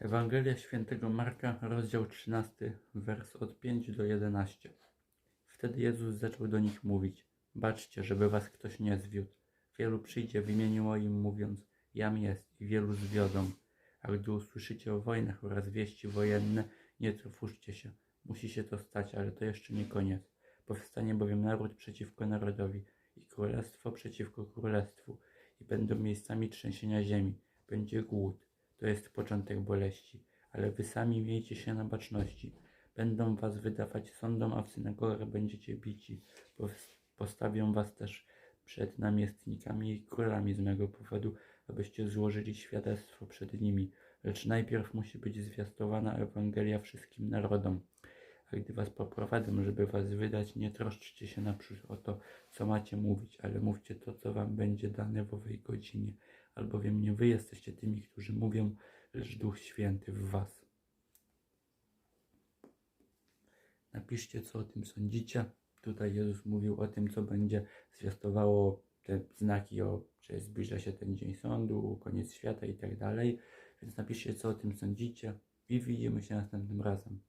Ewangelia świętego Marka, rozdział 13, wers od 5 do 11. Wtedy Jezus zaczął do nich mówić: Baczcie, żeby was ktoś nie zwiódł. Wielu przyjdzie w imieniu moim, mówiąc: Jam jest, i wielu zwiodą. A gdy usłyszycie o wojnach oraz wieści wojenne, nie trwóżcie się. Musi się to stać, ale to jeszcze nie koniec. Powstanie bowiem naród przeciwko narodowi i królestwo przeciwko królestwu i będą miejscami trzęsienia ziemi. Będzie głód. To jest początek boleści, ale wy sami miejcie się na baczności. Będą was wydawać sądom, a w synagogach będziecie bici. Pos- Postawią was też przed namiestnikami i królami z mego powodu, abyście złożyli świadectwo przed nimi. Lecz najpierw musi być zwiastowana Ewangelia wszystkim narodom. A gdy was poprowadzą, żeby was wydać, nie troszczcie się naprzód o to, co macie mówić, ale mówcie co wam będzie dane w owej godzinie, albowiem nie wy jesteście tymi, którzy mówią, lecz Duch Święty w was. Napiszcie, co o tym sądzicie. Tutaj Jezus mówił o tym, co będzie zwiastowało te znaki, o, że zbliża się ten dzień sądu, koniec świata i tak dalej. Więc napiszcie, co o tym sądzicie i widzimy się następnym razem.